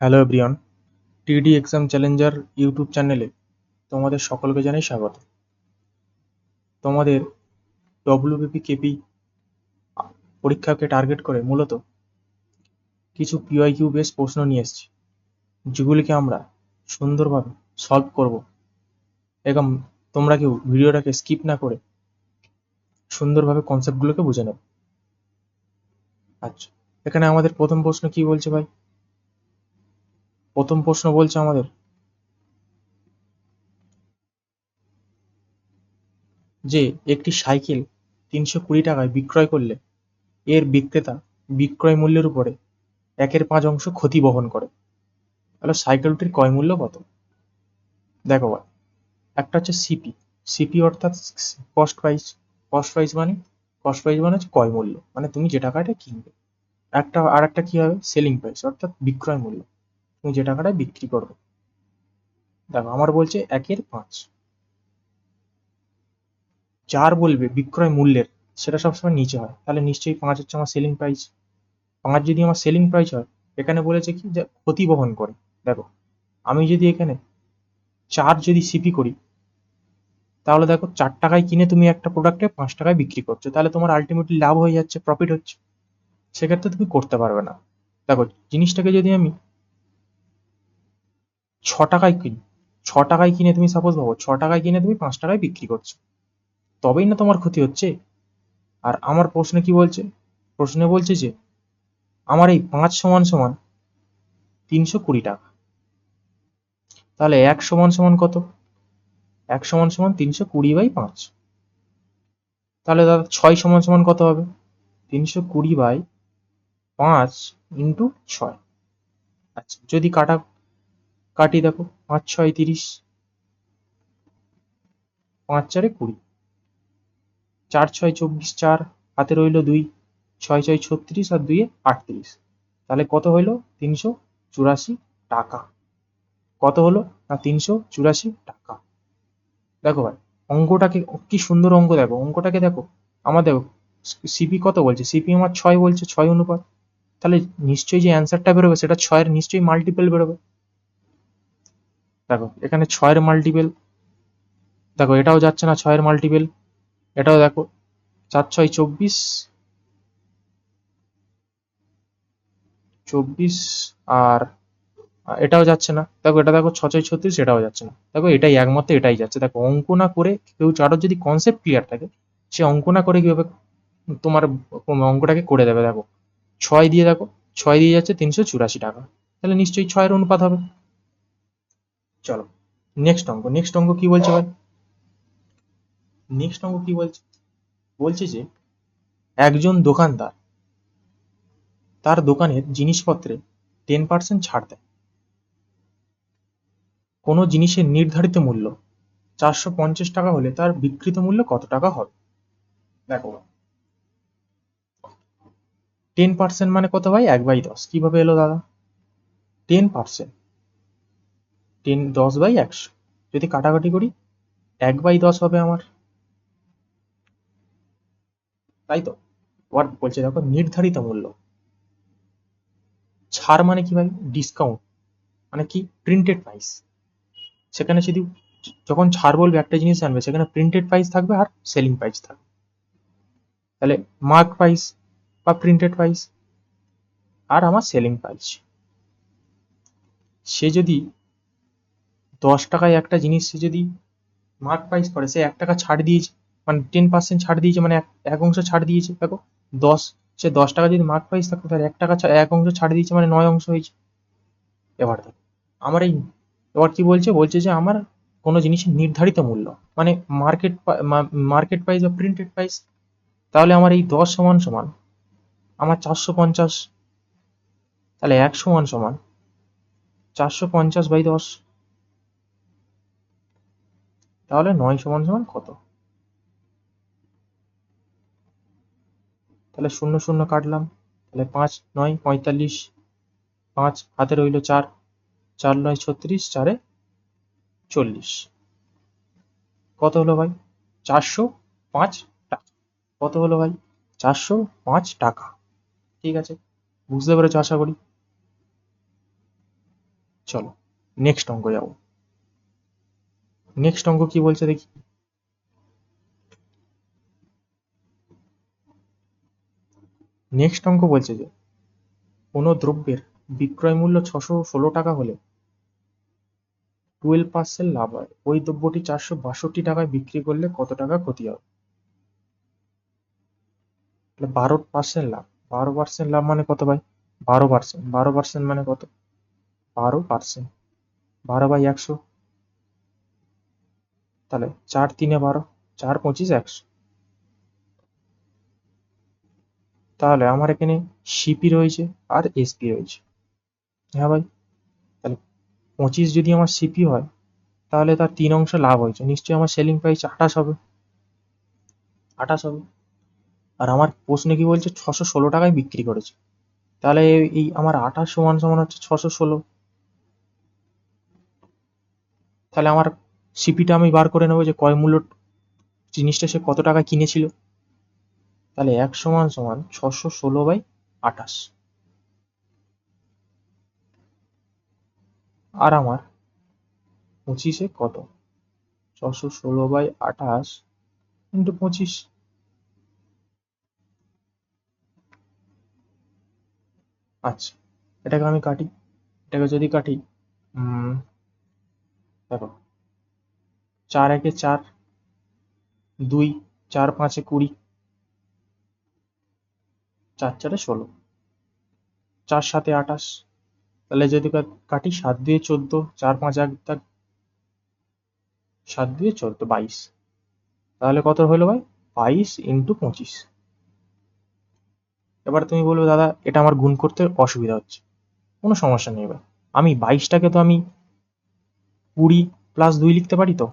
Hello everyone, TD exam challenger YouTube চ্যানেলে তোমাদের সকলকে জানাই স্বাগত। তোমাদের ডব্লিউবিপি কেপি পরীক্ষাকে টার্গেট করে মূলত কিছু পিওয়াইকিউ বেস প্রশ্ন নিয়ে এসেছি, যেগুলিকে আমরা সুন্দরভাবে সলভ করব। এবং তোমরা কেউ ভিডিওটাকে স্কিপ না করে সুন্দরভাবে কনসেপ্টগুলোকে বুঝে নেবে। আচ্ছা এখানে আমাদের প্রথম প্রশ্ন কি বলছে ভাই? প্রথম প্রশ্ন বলছে আমাদের। যে একটি সাইকেল তিনশো কুড়ি টাকায় বিক্রয় করলে এর বিক্রেতা বিক্রয় মূল্যের উপরে একের পাঁচ অংশ ক্ষতি বহন করে। তাহলে সাইকেলটির ক্রয় মূল্য কত? দেখো ভাই একটা হচ্ছে সিপি সিপি অর্থাৎ কস্ট প্রাইস কস্ট প্রাইস মানে কস্ট প্রাইস মানে হচ্ছে ক্রয় মূল্য। মানে তুমি যে টাকাটা কিনবে, একটা আর একটা কি হবে? সেলিং প্রাইস অর্থাৎ বিক্রয় মূল্য। তুমি যে টাকাটায় বিক্রি করবে। দেখো, আমার বলছে একের পাঁচ। যার বলবে বিক্রয় মূল্যের, সেটা সবসময় নিচে হয়। তাহলে নিশ্চয়ই পাঁচ হচ্ছে আমার সেলিং প্রাইস পাঁচ যদি আমার সেলিং প্রাইস হয়, এখানে বলেছে কি যে ক্ষতি বহন করে। দেখো, আমি যদি এখানে চার যদি সিপি করি, তাহলে দেখো চার টাকায় কিনে তুমি একটা প্রোডাক্টে পাঁচ টাকায় বিক্রি করছ। তাহলে তোমার আলটিমেটলি লাভ হয়ে যাচ্ছে প্রফিট হচ্ছে। সেক্ষেত্রে তুমি করতে পারবে না। দেখো, জিনিসটাকে যদি আমি ছ টাকায় কিনি ছ টাকায় কিনে তুমি সাপোজ ভাবো ছ টাকায় কিনে তুমি পাঁচ টাকায় বিক্রি করছ। তবেই না তোমার ক্ষতি হচ্ছে। আর আমার প্রশ্নে কি বলছে? প্রশ্নে বলছে যে, আমার এই পাঁচ সমান সমান তিনশো কুড়ি টাকা। তাহলে এক সমান সমান কত? এক সমান সমান তিনশো কুড়ি বাই পাঁচ। তাহলে দাদা, ছয় সমান সমান কত হবে? তিনশো কুড়ি বাই পাঁচ ইন্টু ছয়। আচ্ছা যদি কাটা কাটি দেখো, পাঁচ, ছয়, তিরিশ, পাঁচ, চারে কুড়ি, চার, ছয়, চব্বিশ, চার, হাতে রইল দুই, ছয় ছয়, ছত্রিশ আর দুইয়ে আটত্রিশ। তাহলে কত হইল? তিনশো চুরাশি টাকা। কত হলো? না, তিনশো চুরাশি টাকা। দেখো ভাই, অঙ্কটাকে কি সুন্দর অঙ্ক দেখো। অঙ্কটাকে দেখো, আমার দেখো সিপি কত বলছে? সিপি আমার ছয় বলছে, ছয় অনুপাত। তাহলে নিশ্চয়ই যে অ্যান্সারটা বেরোবে, সেটা ছয়ের নিশ্চয়ই মাল্টিপেল বেরোবে। দেখো, এখানে ছয়ের মাল্টিপেল দেখো, এটাও যাচ্ছে না, ছয়ের মাল্টিপেল এটাও দেখো, চার, ছয়, চব্বিশ। চব্বিশ আর এটাও যাচ্ছে না। দেখো, এটা দেখো ছ ছয়, ছত্রিশ, এটাও যাচ্ছে না। দেখো, এটাই একমাত্র, এটাই যাচ্ছে। দেখো, অঙ্ক না করে কেউ কারোর যদি কনসেপ্ট ক্লিয়ার থাকে, সে অঙ্ক না করে কীভাবে তোমার অঙ্কটাকে করে দেবে, দেখো। ছয় দিয়ে দেখো, ছয় দিয়ে যাচ্ছে তিনশো চুরাশি টাকা। তাহলে নিশ্চয়ই ছয়ের অনুপাত হবে। চলো নেক্সট অঙ্ক নেক্সট অঙ্ক কি বলছে ভাই নেক্সট অঙ্ক কি বলছে? বলছে যে, একজন দোকানদার তার দোকানের জিনিসপত্রে টেন পার্সেন্ট ছাড় দেয়। কোনো জিনিসের নির্ধারিত মূল্য চারশো পঞ্চাশ টাকা হলে তার বিক্রিত মূল্য কত টাকা হবে? দেখো টেন পার্সেন্ট মানে কত ভাই? এক বাই দশ। কীভাবে এলো দাদা? টেন পার্সেন্ট টেন দশ বাই একশো। যদি কাটাকাটি করি, এক বাই দশ হবে আমার। তাই তো? ওয়ার্ড বলছে, দেখো, নির্ধারিত মূল্য। ছাড় মানে কি ভাই? ডিসকাউন্ট মানে কি? প্রিন্টেড প্রাইস সেখানে যদি যখন ছাড় বলবে, একটা জিনিস আনবে, সেখানে প্রিন্টেড প্রাইস থাকবে আর সেলিং প্রাইস থাকবে। তাহলে মার্ক প্রাইস বা প্রিন্টেড প্রাইস আর আমার সেলিং প্রাইস সে যদি দশ টাকায় একটা জিনিস সে যদি মার্ক প্রাইস করে, সে এক টাকা ছাড় দিয়েছে মানে টেন পার্সেন্ট ছাড় দিয়েছে মানে এক অংশ ছাড় দিয়েছে, দেখো, দশ, সে দশ টাকা যদি মার্ক প্রাইস থাকতো, তাহলে এক টাকা এক অংশ ছাড় দিয়েছে মানে নয় অংশ হয়েছে। এবার দেখো, আমার এই, এবার কি বলছে? বলছে যে আমার কোনো জিনিসের নির্ধারিত মূল্য মানে মার্কেট মার্কেট প্রাইস বা প্রিন্টেড প্রাইস তাহলে আমার এই দশ সমান সমান, আমার চারশো পঞ্চাশ, তাহলে এক সমান সমান, চারশো পঞ্চাশ বাই দশ তাহলে নয় সমান সমান কত? তাহলে শূন্য শূন্য কাটলাম। তাহলে পাঁচ নয় পঁয়তাল্লিশ, পাঁচ হাতে রইল চার চার নয় ছত্রিশ, চারে চল্লিশ। কত হলো ভাই? চারশো পাঁচ টাকা। কত হলো ভাই? চারশো পাঁচ টাকা। ঠিক আছে? বুঝতে পেরেছ আশা করি? চলো নেক্সট অঙ্ক যাব। নেক্সট অঙ্ক কি বলছে দেখি। নেক্সট অঙ্ক বলছে যে, কোনো দ্রব্যের বিক্রয় মূল্য ছশো ষোলো টাকা হলে টুয়েলভ পার্সেন্ট লাভ হয়। ওই দ্রব্যটি চারশো বাষট্টি টাকায় বিক্রি করলে কত টাকা ক্ষতি হবে বারো পার্সেন্ট লাভ। বারো পার্সেন্ট লাভ মানে কত ভাই? বারো পার্সেন্ট বারো পার্সেন্ট মানে কত? বারো পার্সেন্ট বারো বাই একশো। তাহলে চার তিনে বারো, চার পঁচিশ একশো। তাহলে আমার এখানে সিপি রয়েছে আর এসপি রয়েছে। হ্যাঁ ভাই? তাহলে পঁচিশ যদি আমার সিপি হয়, তাহলে তার তিন অংশ লাভ হয়েছে। নিশ্চয়ই আমার সেলিং প্রাইস আঠাশ হবে। আঠাশ হবে। আর আমার প্রশ্নে কি বলছে? ছশো ষোলো টাকায় বিক্রি করেছে। তাহলে এই আমার আঠাশ সমান সমান হচ্ছে ছশো ষোলো। তাহলে আমার সিপিটা আমি বার করে নেব যে কয় মূল্য জিনিসটা সে কত টাকা কিনেছিল। তাহলে এক সমান সমান ছশো ষোলো বাই আঠাশ। আর আমার পঁচিশে কত? ছশো ষোলো বাই আঠাশ ইন্টু পঁচিশ। আচ্ছা এটাকে আমি কাটি। এটাকে যদি কাটি দেখো। চার একে চার, দুই, চার, পাঁচে কুড়ি, চার, চারে ষোলো, চার, সাতে আঠাশ, তাহলে যদি কাটি সাত দুয়ে চোদ্দ, চার, পাঁচ, এক, তার সাত দুয়ে চোদ্দ, বাইশ, তাহলে কত হলো ভাই? বাইশ ইন্টু পঁচিশ। এবার তুমি বলবে, দাদা, এটা আমার গুণ করতে অসুবিধা হচ্ছে। কোনো সমস্যা নেই এবার। আমি বাইশটাকে তো আমি কুড়ি প্লাস দুই লিখতে পারি তো?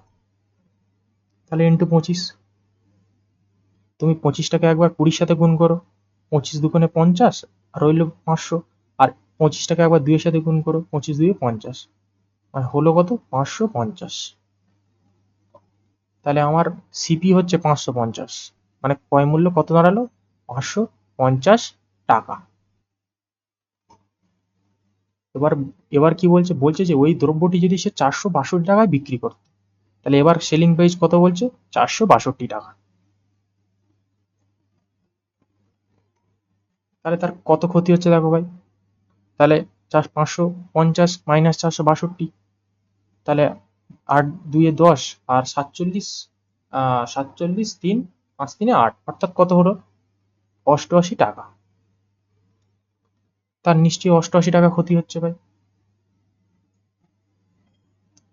তাহলে ইন্টু পঁচিশ। তুমি পঁচিশটাকে একবার কুড়ির সাথে গুণ করো। পঁচিশ দুগুণে পঞ্চাশ, আর রইল পাঁচশো। আর পঁচিশটাকে একবার দুইয়ের সাথে গুণ করো, পঁচিশ দুয়ে পঞ্চাশ। আর হলো কত? পাঁচশো পঞ্চাশ। তাহলে আমার সিপি হচ্ছে পাঁচশো পঞ্চাশ। মানে ক্রয় মূল্য কত দাঁড়াল? পাঁচশো পঞ্চাশ টাকা। এবার এবার কি বলছে? বলছে যে ওই দ্রব্যটি যদি সে চারশো বাষট্টি টাকায় বিক্রি করত তাহলে এবার সেলিং প্রাইস কত বলছে? চারশো বাষট্টি টাকা। তাহলে তার কত ক্ষতি হচ্ছে দেখো ভাই? তাহলে চার পাঁচশো পঞ্চাশ মাইনাস চারশো বাষট্টি। তাহলে আট দুয়ে দশ আর সাতচল্লিশ সাতচল্লিশ তিন, পাঁচ তিনে আট। অর্থাৎ কত হলো? অষ্টআশি টাকা। তার নিশ্চয়ই অষ্টআশি টাকা ক্ষতি হচ্ছে ভাই।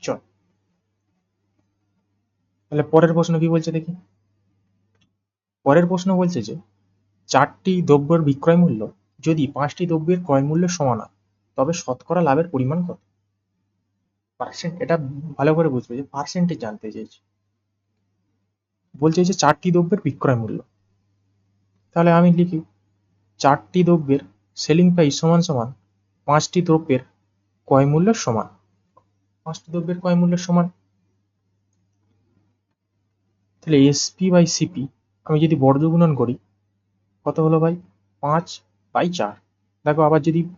চল। তাহলে পরের প্রশ্ন কি বলছে দেখি? পরের প্রশ্ন বলছে যে, চারটি দ্রব্যের বিক্রয় মূল্য যদি পাঁচটি দ্রব্যের ক্রয় মূল্যের সমান হয়, তবে শতকরা লাভের পরিমাণ কত? পার্সেন্ট, এটা ভালো করে বুঝবে যে পার্সেন্টেজ জানতে চাইছে বলছে যে চারটি দ্রব্যের বিক্রয় মূল্য। তাহলে আমি লিখি, চারটি দ্রব্যের সেলিং প্রাইস সমান সমান পাঁচটি দ্রব্যের ক্রয় মূল্যের সমান। পাঁচটি দ্রব্যের ক্রয় মূল্যের সমান তাহলে এসপি বাই সিপি আমি যদি বর্গ গুণন করি, কত হলো ভাই? পাঁচ বাই চার। দেখো আবার যদি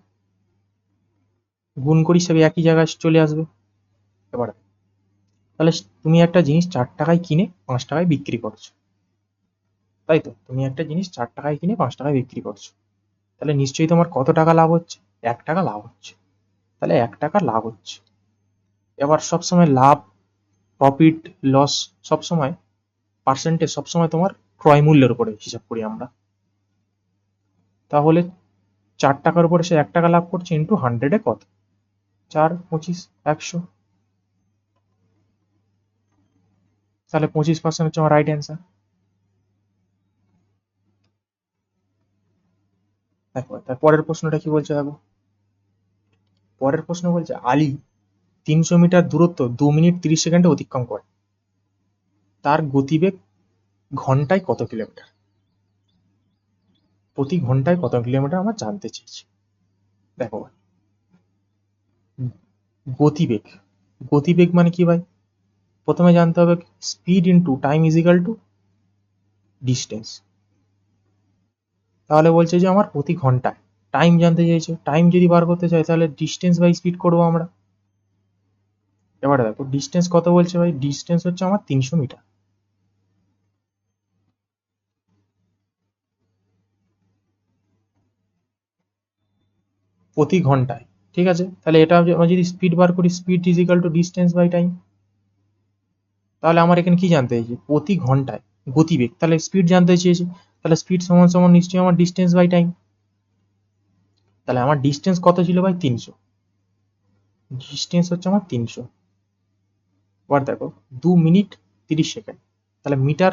গুণ করি সব একই জায়গায় চলে আসবে। এবার তাহলে তুমি একটা জিনিস চার টাকায় কিনে পাঁচ টাকায় বিক্রি করছ। তাই তো? তুমি একটা জিনিস চার টাকায় কিনে পাঁচ টাকায় বিক্রি করছ। তাহলে নিশ্চয়ই তোমার কত টাকা লাভ হচ্ছে? এক টাকা লাভ হচ্ছে। তাহলে এক টাকা লাভ হচ্ছে। এবার সবসময় লাভ প্রফিট লস সবসময় পার্সেন্টেজ সবসময় তোমার ক্রয় মূল্যের উপরে হিসাব করি আমরা। তাহলে চার টাকার উপরে সে এক টাকা লাভ করছে ইন্টু হান্ড্রেডে কত? চার, পঁচিশ, একশো। তাহলে পঁচিশ পার্সেন্ট হচ্ছে আমার রাইট অ্যান্সার দেখো, তার পরের প্রশ্নটা কি বলছে দেখো? পরের প্রশ্ন বলছে, আলী তিনশো মিটার দূরত্ব দু মিনিট তিরিশ সেকেন্ডে অতিক্রম করে। তার গতিবেগ ঘন্টায় কত কিলোমিটার? প্রতি ঘন্টায় কত কিলোমিটার আমরা জানতে চেয়েছি। দেখো। গতিবেগ গতিবেগ মানে কি ভাই? প্রথমে জানতে হবে speed into time equal to distance তাহলে বলছে যে আমার প্রতি ঘন্টায় টাইম জানতে চাইছে টাইম যদি বার করতে চাই তাহলে ডিস্টেন্স বাই স্পিড করব আমরা। এবারে দেখো ডিস্টেন্স কত বলছে ভাই? ডিস্টেন্স হচ্ছে আমার তিনশো মিটার। প্রতি ঘন্টায়, ঠিক আছে? তাহলে এটা আমরা যদি স্পিড বার করি speed is to distance by time তাহলে আমার এখানে কি জানতে চাইছে? প্রতি ঘন্টায় গতিবেগ। তাহলে স্পিড জানতে চেয়েছে, তাহলে স্পিড সমান সমান নিশ্চয়ই আমার ডিস্টেন্স বাই টাইম তাহলে আমার ডিস্টেন্স কত ছিল ভাই? তিনশো। ডিস্টেন্স হচ্ছে আমার তিনশো। এবার দেখো, দু মিনিট তিরিশ সেকেন্ড তাহলে মিটার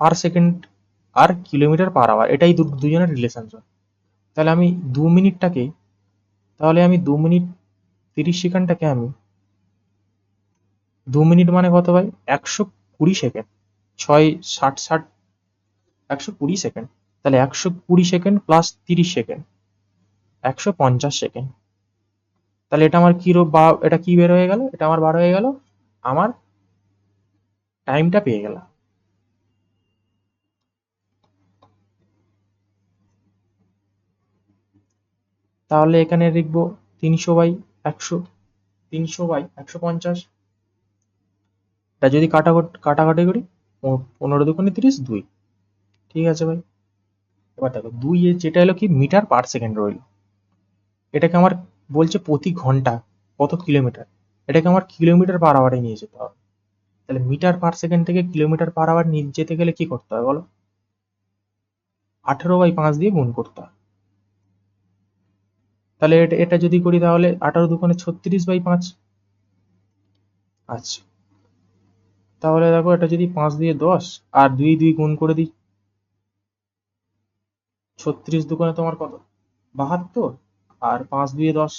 পার সেকেন্ড আর কিলোমিটার পার আওয়ার এটাই দুজনের রিলেশনশিপ তাহলে আমি দু মিনিটটাকে, তাহলে আমি দু মিনিট তিরিশ সেকেন্ডটাকে আমি, দু মিনিট মানে কত ভাই? একশো কুড়ি সেকেন্ড। ছয়, ষাট ষাট, একশো কুড়ি সেকেন্ড। তাহলে একশো কুড়ি সেকেন্ড প্লাস তিরিশ সেকেন্ড। একশো পঞ্চাশ সেকেন্ড। তাহলে এটা আমার কি রো- বা এটা কি বের হয়ে গেল? এটা আমার বার হয়ে গেল। আমার টাইমটা পেয়ে গেলাম। তাহলে এখানে লিখব তিনশো বাই একশো, তিনশো বাই একশো পঞ্চাশ। এটা যদি কাটা কাটাকাটি করি পনেরো দুগুণে তিরিশ, দুই। ঠিক আছে ভাই? এবার দেখো, দুই এর যেটা এলো কি? মিটার পার সেকেন্ড রইল। এটাকে আমার বলছে প্রতি ঘণ্টা কত কিলোমিটার? এটাকে আমার কিলোমিটার পার আওয়ারে নিয়ে যেতে হবে। তাহলে মিটার পার সেকেন্ড থেকে কিলোমিটার পার আওয়ার নিয়ে যেতে গেলে কি করতে হবে বলো? আঠেরো বাই পাঁচ দিয়ে গুণ করতে হবে। তাহলে এটা এটা যদি করি তাহলে আঠারো দুগুণে ছত্রিশ বাই পাঁচ। আচ্ছা। তাহলে দেখো এটা যদি পাঁচ দিয়ে দশ আর দুই দুই গুণ করে দিই, ছত্রিশ দুগুণে তোমার কত? বাহাত্তর। আর পাঁচ দুয়ে দশ,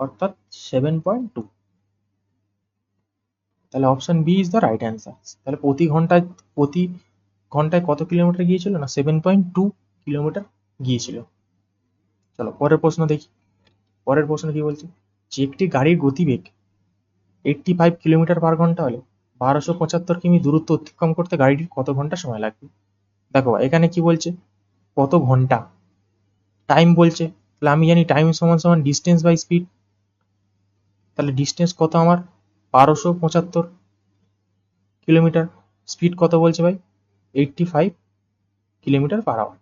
অর্থাৎ সেভেন পয়েন্ট টু তাহলে option B is the right answer তাহলে প্রতি ঘন্টায় প্রতি ঘন্টায় কত কিলোমিটার গিয়েছিল না? সেভেন পয়েন্ট টু কিলোমিটার গিয়েছিল। চলো, পরের প্রশ্ন দেখি। পরের প্রশ্ন কি বলছে? যে একটি গাড়ির গতিবেগ এইটটি ফাইভ কিলোমিটার পার ঘণ্টা হলে বারোশো পঁচাত্তর কিমি দূরত্ব অতিক্রম করতে গাড়িটির কত ঘণ্টা সময় লাগবে? দেখো, এখানে কি বলছে? কত ঘণ্টা? টাইম বলছে, তাহলে আমি জানি টাইম সমান সমান ডিস্টেন্স বাই স্পিড তাহলে ডিস্টেন্স কত আমার? বারোশো পঁচাত্তর কিলোমিটার। স্পিড কত বলছে ভাই? Eighty five kilometre per hour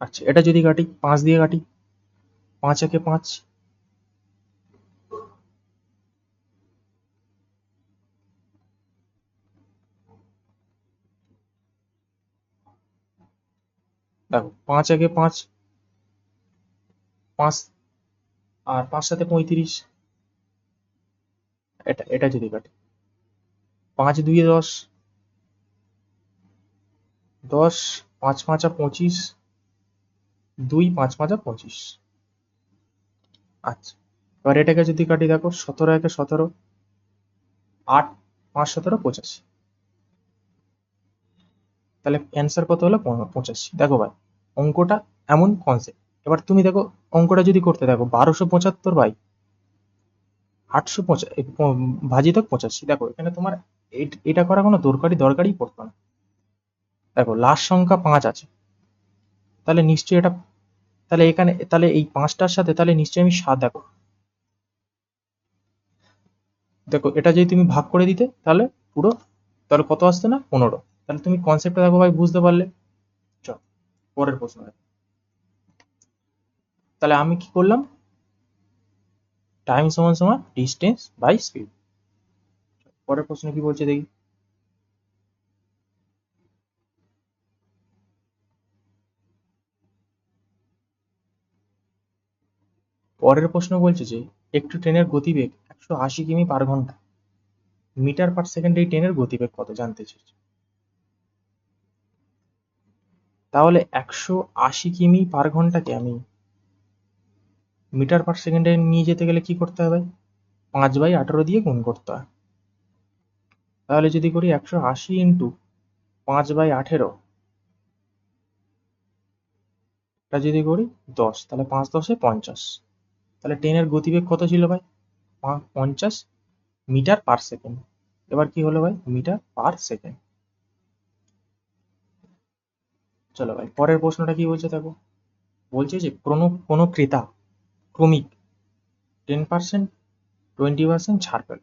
আচ্ছা এটা যদি কাটি, পাঁচ দিয়ে কাটি, পাঁচ একে পাঁচ, দেখো, পাঁচ একে পাঁচ পাঁচ, আর পাঁচ সাথে পঁয়ত্রিশ, এটা এটা যদি কাটি, পাঁচ দুইয়ে দশ দশ, পাঁচ পাঁচা পঁচিশ দুই পাঁচ পাঁচা পঁচিশ। আচ্ছা এবার এটাকে যদি কাটি দেখো, সতেরো একে সতেরো, আট, পাঁচ, সতেরো, পঁচাশি। তাহলে অ্যান্সার কত হলো? পঁচাশি। দেখো ভাই, অঙ্কটা এমন কনসেপ্ট এবার তুমি দেখো, অঙ্কটা যদি করতে দেখো, বারোশো পঁচাত্তর বাই আটশো পঁচা, এ, প- ভাজিত পঁচাশি। দেখো, এখানে তোমার এটা করা কোনো দরকারি দরকারই পড়তো না। দেখো লাস্ট সংখ্যা পাঁচ আছে। তাহলে নিশ্চয়ই এটা, তাহলে এখানে, তাহলে এই পাঁচটার সাথে তাহলে নিশ্চয়ই আমি সাত দেখো। দেখো, এটা যদি তুমি ভাগ করে দিতে, তাহলে পুরো, তাহলে কত আসতো না? পনেরো। তাহলে তুমি কনসেপ্টটা দেখো ভাই, বুঝতে পারলে। চল, পরের প্রশ্ন তাহলে আমি কি করলাম? টাইম সমান সমান ডিস্টেন্স বাই স্পিড পরের প্রশ্ন কি বলছে দেখি। পরের প্রশ্ন বলছে যে, একটি ট্রেনের গতিবেগ একশো আশি কিমি পার ঘণ্টা। মিটার পার সেকেন্ডে এই ট্রেনের গতিবেগ কত জানতে চেয়েছে। তাহলে একশো আশি কিমি পার ঘন্টাকে আমি মিটার পার সেকেন্ডে নিয়ে যেতে গেলে কি করতে হবে? পাঁচ বাই আঠারো দিয়ে গুণ করতে হয়। তাহলে যদি করি একশো আশি ইন্টু পাঁচ বাই আঠেরো যদি করি দশ, তাহলে পাঁচ দশে পঞ্চাশ। তাহলে ট্রেনের গতিবেগ কত ছিল ভাই? পঞ্চাশ মিটার পার সেকেন্ড এবার কি হলো ভাই? মিটার পার সেকেন্ড চলো ভাই, পরের প্রশ্নটা কি বলছে দেখো? বলছে যে কোনো কোনো ক্রেতা ক্রমিক টেন পার্সেন্ট টোয়েন্টি পার্সেন্ট ছাড় পেল।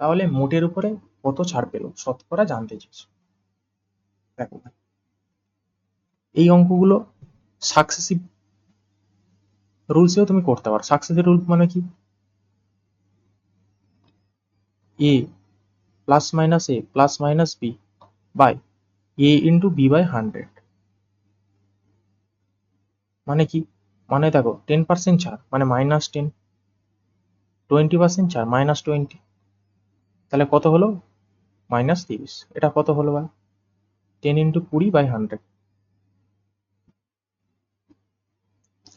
তাহলে মোটের উপরে কত ছাড় পেল? শতকরা জানতে চেয়েছে দেখো ভাই, এই অঙ্কগুলো সাকসেসিভ রুলসেও তুমি করতে পারো। সাকসেসিভ রুল মানে কি? A plus minus A plus minus B by A into B by hundred মানে কি? মানে দেখো টেন পার্সেন্ট ছাড় মানে মাইনাস টেন টোয়েন্টি পার্সেন্ট ছাড় মাইনাস টোয়েন্টি তাহলে কত হলো? মাইনাস তিরিশ। এটা কত হলো বা টেন ইন্টু কুড়ি বাই হান্ড্রেড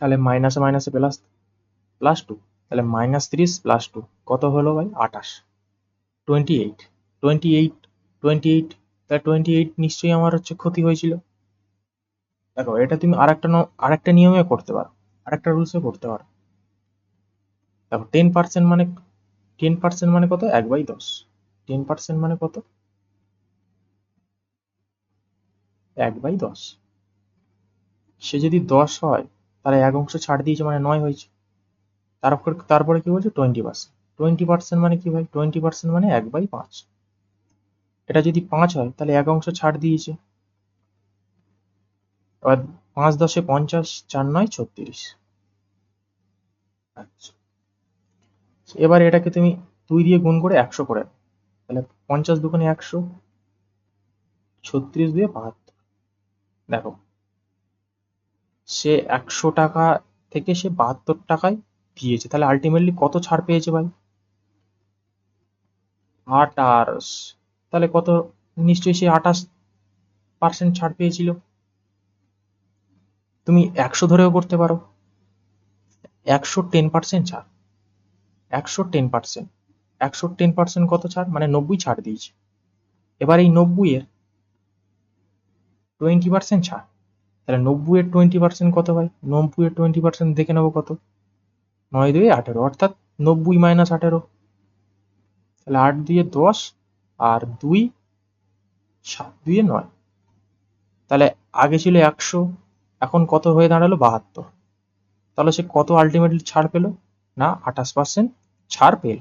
তাহলে মাইনাসে মাইনাসে প্লাস প্লাস টু তাহলে মাইনাস তিরিশ প্লাস টু কত হলো ভাই? আঠাশ। Twenty eight twenty eight twenty eight তাহলে টোয়েন্টি এইট নিশ্চয়ই আমার হচ্ছে ক্ষতি হয়েছিল। দেখো, এটা তুমি আরেকটা আরেকটা নিয়মে করতে পারো, আরেকটা রুলসে করতে পারো। দেখো টেন পার্সেন্ট মানে টেন পার্সেন্ট মানে কত? এক বাই দশ। টেন পার্সেন্ট মানে কত? এক বাই দশ। সে যদি দশ হয় তাহলে এক অংশ ছাড় দিয়েছে মানে নয় হয়েছে। তারপর, তারপরে কি বলছে? টোয়েন্টি পার্সেন্ট টোয়েন্টি পার্সেন্ট মানে কি ভাই? টোয়েন্টি পার্সেন্ট মানে এক বাই পাঁচ। এটা যদি পাঁচ হয়, তাহলে এক অংশ ছাড় দিয়েছে। এবার পাঁচ দশে পঞ্চাশ, চার নয়, ছত্রিশ। আচ্ছা। এবার এটাকে তুমি দুই দিয়ে গুণ করে একশো করে তাহলে পঞ্চাশ দুগুণে একশো, ছত্রিশ দিয়ে বাহাত্তর। দেখো সে একশো টাকা থেকে সে বাহাত্তর টাকায় দিয়েছে। তাহলে আলটিমেটলি কত ছাড় পেয়েছে ভাই? আটাশ তাহলে কত? নিশ্চয়ই সে আঠাশ পার্সেন্ট ছাড় পেয়েছিল। তুমি একশো ধরেও করতে পারো। একশো টেন পার্সেন্ট ছাড়। একশো টেন পার্সেন্ট একশো টেন পার্সেন্ট কত ছাড়? মানে নব্বই ছাড় দিয়েছে। এবার এই নব্বই এর টোয়েন্টি পার্সেন্ট ছাড়। তাহলে নব্বই এর টোয়েন্টি পার্সেন্ট কত নব্বই এর টোয়েন্টি পার্সেন্ট দেখে নেব কত? নয় দুই আঠেরো, অর্থাৎ নব্বই মাইনাস আঠেরো। তাহলে আট দিয়ে দশ আর দুই সাত দুইয়ে নয়। তাহলে আগে ছিল একশো, এখন কত হয়ে দাঁড়াল? বাহাত্তর। তাহলে সে কত আলটিমেটলি ছাড় পেল? না, আঠাশ পার্সেন্ট ছাড় পেল।